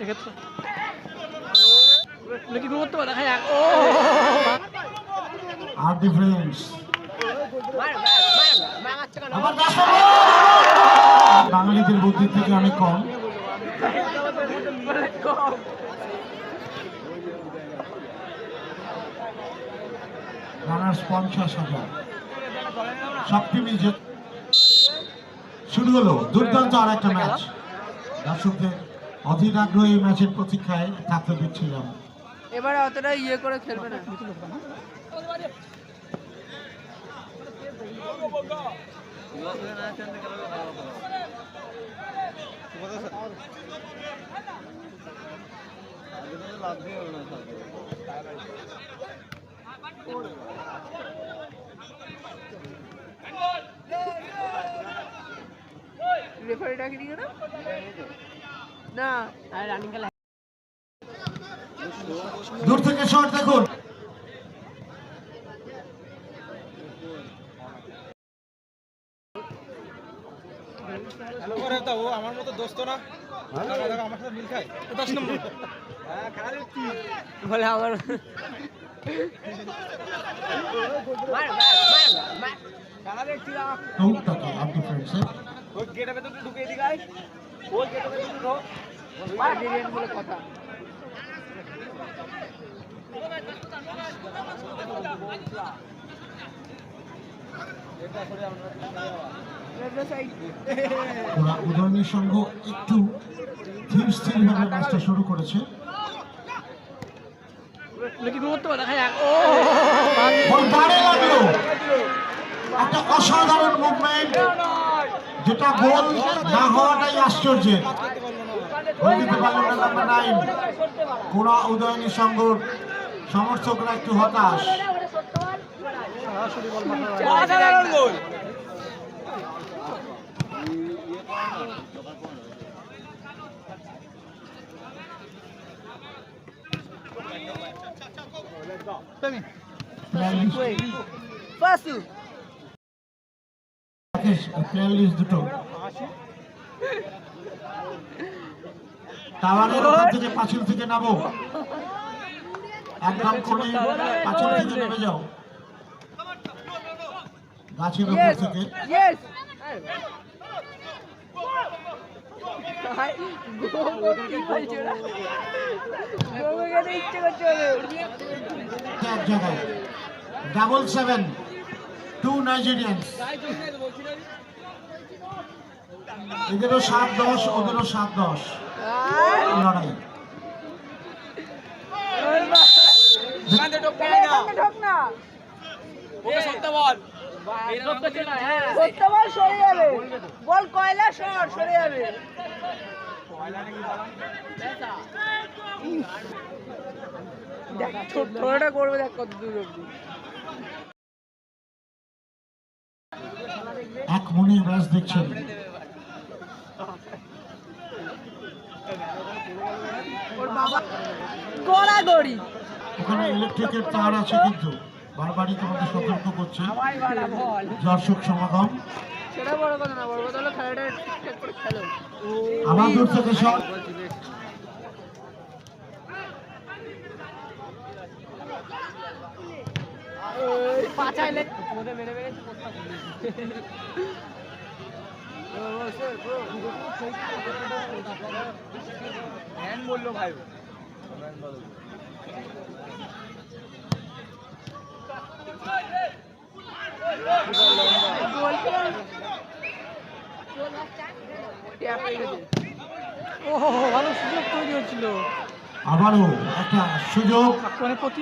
এক্ষেত্রে। নাকি করতে পারে? হ্যাঁ ও! আর ডিফারেন্স বাঙালিদের বুদ্ধি থেকে অনেক কম। রানার্স পঞ্চাশ হাজার। সব টিমই শুরু হলো। দুর্দান্ত আর একটা ম্যাচ দর্শকদের অধীর আগ্রহী ম্যাচের প্রতীক্ষায় থাকতে দিচ্ছিলাম। এবারে অতটা ইয়ে করে খেলবে না। রেফারি ডাকি কেন না? আর রানিং খেলা। দূর থেকে শট দেখুন। ও আমার মতো দোস্ত না। দেখো, আমার সাথে মিল খায়। দশ নম্বর। হ্যাঁ বলে আমার টৌকটাকে আর ডিফারেন্সের ওই গেটের ভেতর ঢুকে এদিকে আয়। ওই গেটের ভেতর ঢুকো। বলে কথা। ওরা উদয়নের সঙ্গ একটু ধীর স্থিরভাবে ম্যাচটা শুরু করেছে। হ্যাঁ একটা অসাধারণ মুভমেন্ট যেটা গোল না হওয়াটাই পারল না উদয়নী সংঘর সমর্থকরা একটু হতাশ। অসাধারণ ফাসু প্লেয়ার লিস্ট দুটো। টাওয়ারের ওখান থেকে পাঁচিল থেকে নামো একদম করে পাঁচিল থেকে নেমে যাও। গাছের উপর থেকে। এক ডাবল সেভেন টু নাইজেরিয়ান্স এদেরও সাত দশ, ওদেরও সাত দশ। লড়াই। বল কয়লা সর সরে যাবে দেখ ছোটটা করবে, দেখ কত দূর অব্দি। মনে ম্যাচ দেখছেন। ওখানে ইলেকট্রিকের তার আছে কিন্তু। বারবারই তোমাকে সতর্ক করছে। দর্শক সমাগম। আবার দূর থেকে শট পাচাইলে বলল ভাই। ভালো সুযোগ তৈরি হচ্ছিল আবারও একটা সুযোগ মানে প্রতি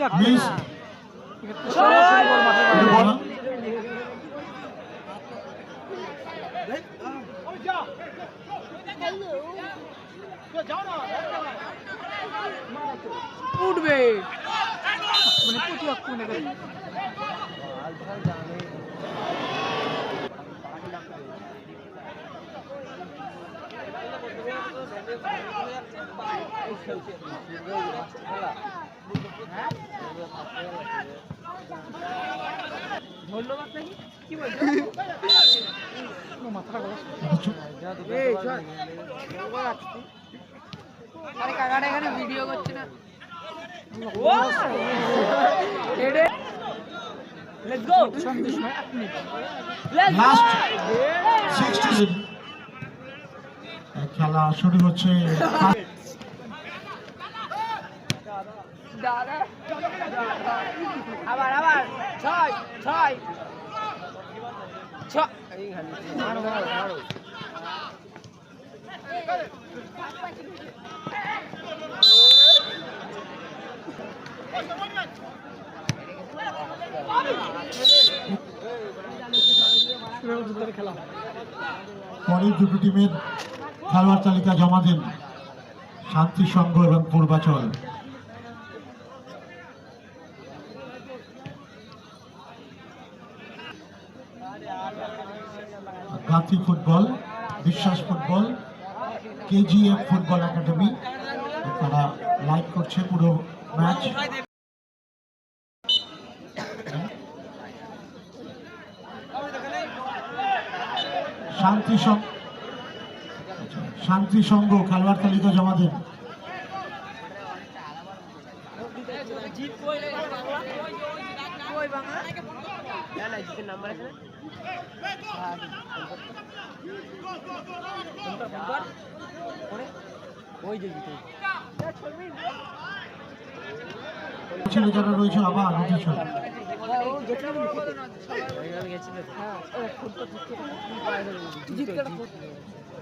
উঠবে। মানে প্রতি আক্রমণে ধন্যবাদ নাকি কি বলছো ভিডিও করছে না খেলা শুরু হচ্ছে আবার আবার ছয় ছয় পরের দুটো টিমের খেলোয়াড় তালিকা জমা দিন। শান্তি সংঘ এবং Purbachal. Gandhi football Biswas football KGF football academy তারা লাইভ করছে পুরো ম্যাচ শান্তি শান্তি সংঘ খেলোয়াড় তালিকা জমা দিন কই বাংলা না না জিতের নাম্বার আছে ওই রয়েছে আবার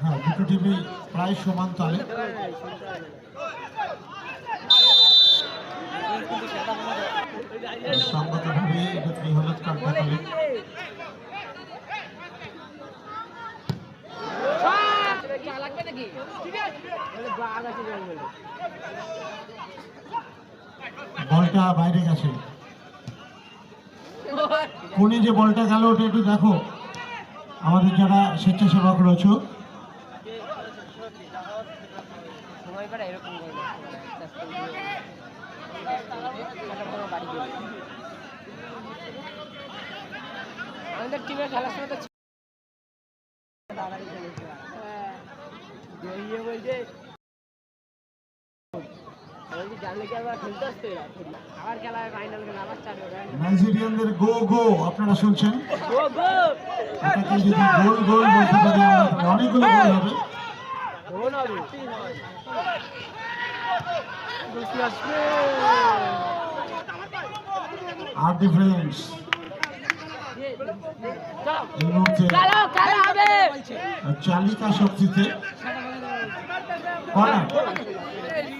হ্যাঁ প্রায় সমান তালে সঙ্গতভাবে দুটি হলুদ কার্ড নাকি? বাঘ আছে জঙ্গলে বলটা বাইরে গেছে। কোনে যে বলটা গেল ওটা একটু দেখো। আমাদের যারা স্বেচ্ছাসেবক রয়েছে আমাদের টিমের খেলার সময় তো দাঁড়াই চলেছে ইয়ে বলছে বলছি জানলে কি আবার খেলতে আসতে এরা? আবার খেলা ফাইনাল খেলা আবার চার নাইজেরিয়ানদের গো গো আপনারা শুনছেন? এটাকে যদি গোল গোল বলতে পারি অনেকগুলো গোল হবে। গোল হবে। আর ডিফারেন্স চালিকা শক্তিতে। কর্নার হ্যাঁ ডাবল রাশ শুধু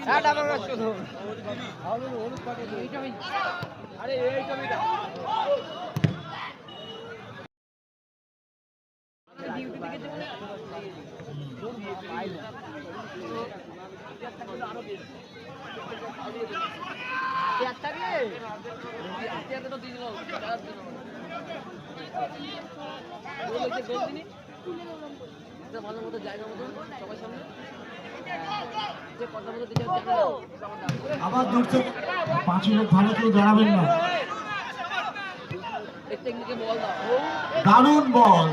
আরে এই টমিটা যাবে ভালো মতো জায়গা মতো সবার সামনে। আবার দূর থেকে পাঁচিলের ধারে কেউ দাঁড়াবেন না। দারুণ বল।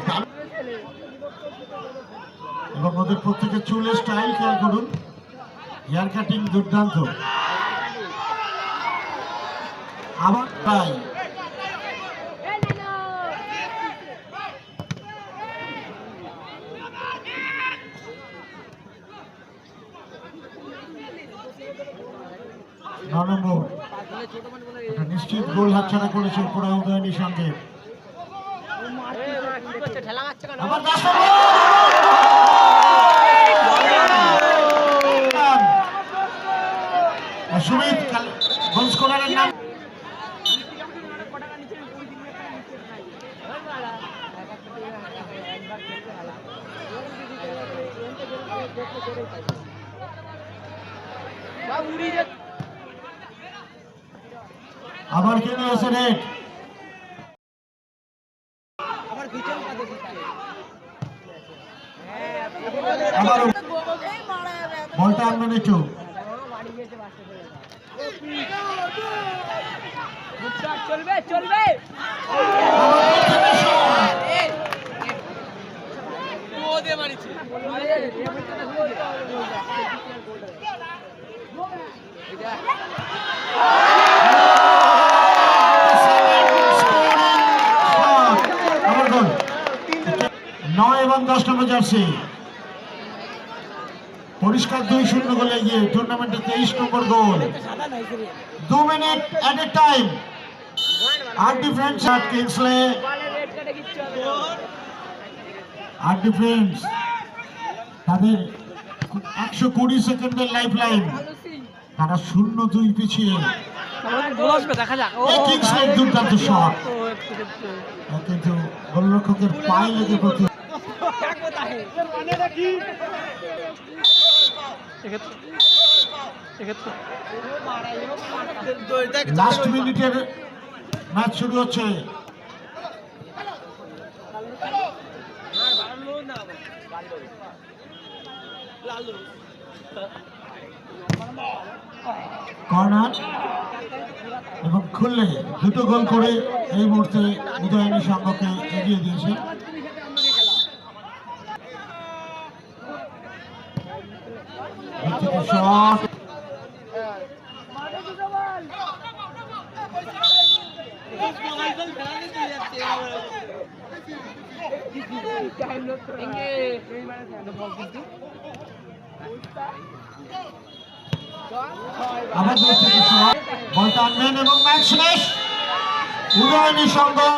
এবং ওদের প্রত্যেকের চুলের স্টাইল খেয়াল করুন। হেয়ার কাটিং দুর্দান্ত। আবার তাই ন নম্বর। নিশ্চিত গোল হাতছাড়া করেছে পুরা উদয়নীর সঙ্গে স্কোরারের নাম আবার কে নিয়েছে রেড আবার বলটা আনবেন একটু চলবে চলবে মারিছে এটা আমার গোল নয় এবং দশ নম্বর জার্সি। পরিষ্কার দুই শূন্য গোলে এগিয়ে টুর্নামেন্টে তেইশ নম্বর গোল। দু মিনিট এট এ টাইম আর ডিফেন্স আর কিংসলে। আর ডিফেন্স তাদের একশো কুড়ি সেকেন্ডের লাইফ লাইন তারা শূন্য দুই পিছিয়ে। দুর্দান্ত শট কিন্তু গোলরক্ষকের পায়ে লেগে প্রতি লাস্ট মিনিটের ম্যাচ শুরু হচ্ছে। কর্নার এবং খুললে দুটো গোল করে এই মুহূর্তে উদয়নী সংঘকে এগিয়ে দিয়েছে। শট আবার শট বলটা আনবেন এবং ম্যাচ শেষ। উদয়নী সংঘ